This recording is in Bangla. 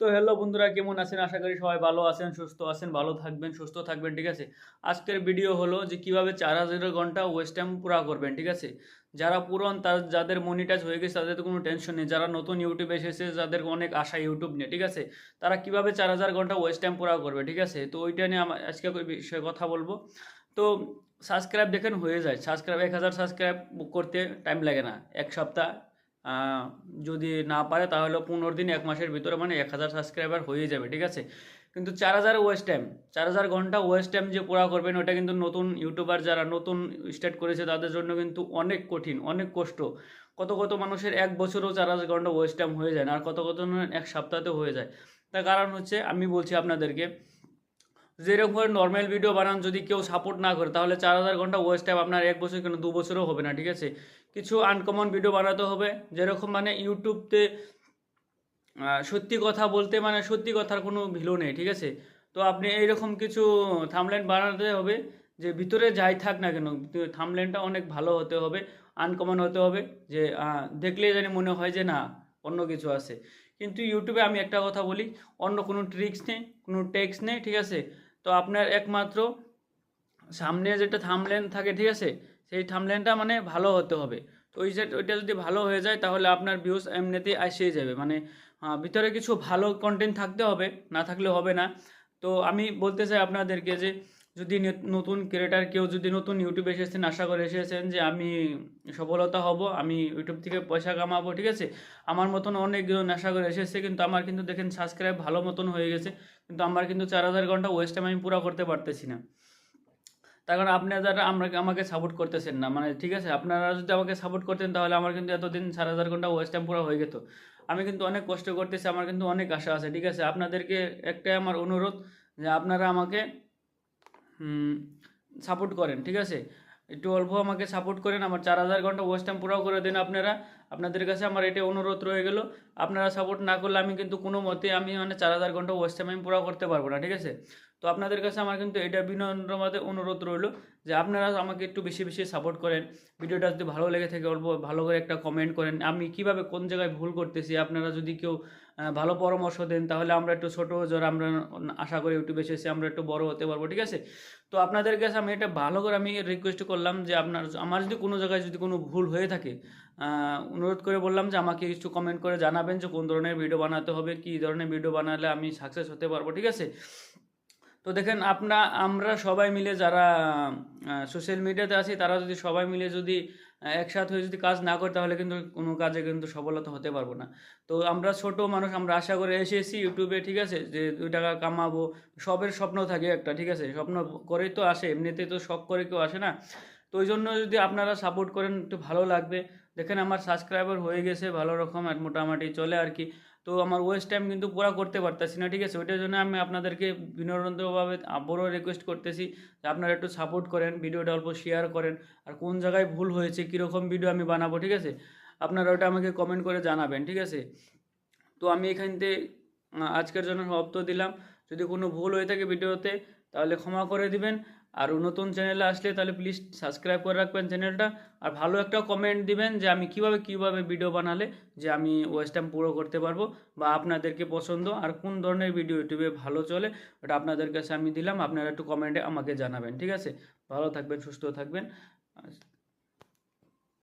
তো হ্যালো বন্ধুরা, কেমন আছেন? আশা করি সবাই ভালো আছেন, সুস্থ আছেন, ভালো থাকবেন, সুস্থ থাকবেন, ঠিক আছে? আজকের ভিডিও হলো যে কীভাবে চার হাজার ঘণ্টা ওয়েস্ট টাইম পুরা করবেন, ঠিক আছে? যারা পুরন, তার, যাদের মনিটাইজ হয়ে গেছে, তাদের তো কোনো টেনশন নেই। যারা নতুন ইউটিউবে এসেছে, যাদের অনেক আশা ইউটিউব নিয়ে, ঠিক আছে? তারা কীভাবে চার হাজার ঘণ্টা ওয়েস্ট টাইম পুরা করবে, ঠিক আছে? তো ওইটা নিয়ে আজকে বিষয়ে কথা বলব। তো সাবস্ক্রাইব দেখেন হয়ে যায়। সাবস্ক্রাইব এক হাজার সাবস্ক্রাইব করতে টাইম লাগে না। এক সপ্তাহ যদি না পারে তাহলে পনেরো দিন, এক মাসের ভিতরে মানে এক হাজার সাবস্ক্রাইবার হয়ে যাবে, ঠিক আছে? কিন্তু চার হাজার ওয়েস্ট টাইম চার হাজার ঘণ্টা ওয়েস্ট টাইম যে পুরা করবেন, ওটা কিন্তু নতুন ইউটিউবার যারা নতুন স্টার্ট করেছে, তাদের জন্য কিন্তু অনেক কঠিন, অনেক কষ্ট। কত কত মানুষের এক বছরও চার হাজার ঘণ্টা ওয়েস্ট টাইম হয়ে যায় না, আর কত কত এক সপ্তাহতে হয়ে যায়। তার কারণ হচ্ছে, আমি বলছি আপনাদেরকে যেরকম করে নর্মাল ভিডিও বানান যদি কেউ সাপোর্ট না করে তাহলে চার হাজার ঘণ্টা ওয়েস্ট টাইম আপনার এক বছর কেন দু বছরও হবে না ঠিক আছে? কিছু আনকমন ভিডিও বানাতে হবে যেরকম মানে ইউটিউবতে সত্যি কথা বলতে মানে সত্যি কথার কোনো ভ্যালু নেই ঠিক আছে? তো আপনি এইরকম কিছু থামলাইন বানাতে হবে যে ভিতরে যাই থাক না কেন থামলাইনটা অনেক ভালো হতে হবে আনকমন হতে হবে যে আহ, দেখলেই জানি মনে হয় যে না অন্য কিছু আছে। কিন্তু ইউটিউবে আমি একটা কথা বলি অন্য কোনো ট্রিক্স নেই কোনো টেক্স নেই ঠিক আছে? তো আপনার একমাত্র সামনে যেটা থামলেন থাকে, ঠিক আছে? সেই থামলেনটা মানে ভালো হতে হবে। তো ওই যে ওইটা যদি ভালো হয়ে যায়, তাহলে আপনার ভিউজ এমনিতেই আসিয়ে যাবে। মানে ভিতরে কিছু ভালো কন্টেন্ট থাকতে হবে, না থাকলে হবে না। তো আমি বলতে চাই আপনাদেরকে যে যদি নতুন ক্রিয়েটার কেউ যদি নতুন ইউটিউবে এসেছেন, আশা করে এসেছেন যে আমি সফলতা হব, আমি ইউটিউব থেকে পয়সা কামাবো, ঠিক আছে? আমার মতন অনেকজন আশা করে এসেছে, কিন্তু আমার কিন্তু দেখেন সাবস্ক্রাইব ভালো মতন হয়ে গেছে, কিন্তু আমার কিন্তু চার হাজার ঘণ্টা ওয়েস্ট টাইম আমি পুরো করতে পারতেছি না। তার কারণ আপনারা আমরা আমাকে সাপোর্ট করতেছেন না মানে ঠিক আছে? আপনারা যদি আমাকে সাপোর্ট করতেন, তাহলে আমার কিন্তু এতদিন চার হাজার ঘণ্টা ওয়েস্ট টাইম পুরো হয়ে যেত আমি কিন্তু অনেক কষ্ট করতেছি, আমার কিন্তু অনেক আশা আছে, ঠিক আছে? আপনাদেরকে একটাই আমার অনুরোধ যে আপনারা আমাকে সাপোর্ট করেন, ঠিক আছে? একটু অল্প আমাকে সাপোর্ট করেন, আমার চার হাজার ঘণ্টা ওয়েস্ট টাইম পুরো করে দিন আপনারা। আপনাদের কাছে আমার এটা অনুরোধ রয়ে গেল। আপনারা সাপোর্ট না করলে আমি কিন্তু কোনো মতে আমি মানে চার হাজার ঘণ্টা ওয়েস্ট টাইম আমি পুরো করতে পারব না, ঠিক আছে? তো আপনাদের কাছে আমার কিন্তু এটা বিনম্রভাবে অনুরোধ রইল যে আপনারা আমাকে একটু বেশি বেশি সাপোর্ট করেন। ভিডিওটা যদি ভালো লেগে থাকে, অল্প ভালো করে একটা কমেন্ট করেন। আমি কীভাবে কোন জায়গায় ভুল করতেছি, আপনারা যদি কেউ ভালো পরামর্শ দেন, তাহলে আমরা একটু ছোটো যারা আমরা আশা করি ইউটিউবে এসেছি আমরা একটু বড় হতে পারব, ঠিক আছে? তো আপনাদের কাছে আমি এটা ভালো করে আমি রিকোয়েস্ট করলাম যে আপনার, আমার যদি কোনো জায়গায় যদি কোনো ভুল হয়ে থাকে অনুরোধ করে বললাম যে আমাকে কিছু কমেন্ট করে জানাবেন যে কোন ধরনের ভিডিও বানাতে হবে, কী ধরনের ভিডিও বানালে আমি সাকসেস হতে পারব, ঠিক আছে? তো দেখেন, আপনা, আমরা সবাই মিলে যারা সোশ্যাল মিডিয়াতে আছি, তারা যদি সবাই মিলে যদি একসাথে হয়ে যদি কাজ না করে, তাহলে কিন্তু কোনো কাজে কিন্তু সফলতা হতে পারব না। তো আমরা ছোট মানুষ, আমরা আশা করে এসেছি ইউটিউবে ঠিক আছে, যে দুই টাকা কামাবো। সবের স্বপ্ন থাকে একটা, ঠিক আছে, স্বপ্ন করেই তো আসে, এমনিতে তো শখ করে কেউ আসে না। তো ওই জন্য যদি আপনারা সাপোর্ট করেন, একটু ভালো লাগবে। দেখেন, আমার সাবস্ক্রাইবার হয়ে গেছে, ভালো রকম মোটামুটি চলে আর কি। তো আমার ওয়েস্ট টাইম কিন্তু পুরো করতে পারতেছি না, ঠিক আছে? ওইটার জন্য আমি আপনাদেরকে বিনোদনভাবে আবারও রিকোয়েস্ট করতেছি যে আপনারা একটু সাপোর্ট করেন, ভিডিওটা অল্প শেয়ার করেন, আর কোন জায়গায় ভুল হয়েছে, কীরকম ভিডিও আমি বানাবো, ঠিক আছে? আপনারা ওটা আমাকে কমেন্ট করে জানাবেন, ঠিক আছে? তো আমি এখান থেকে আজকের জন্য সমাপ্ত দিলাম। যদি কোনো ভুল হয়ে থাকে ভিডিওতে তাহলে ক্ষমা করে দিবেন। আর নতুন চ্যানেলে আসলে তাহলে প্লিজ সাবস্ক্রাইব করে রাখবেন চ্যানেলটা আর ভালো একটা কমেন্ট দিবেন যে আমি কীভাবে কীভাবে ভিডিও বানালে যে আমি ওয়েস্টার্ম পুরো করতে পারব বা আপনাদেরকে পছন্দ আর কোন ধরনের ভিডিও ইউটিউবে ভালো চলে ওটা আপনাদের কাছে আমি দিলাম। আপনারা একটু কমেন্টে আমাকে জানাবেন, ঠিক আছে? ভালো থাকবেন, সুস্থ থাকবেন।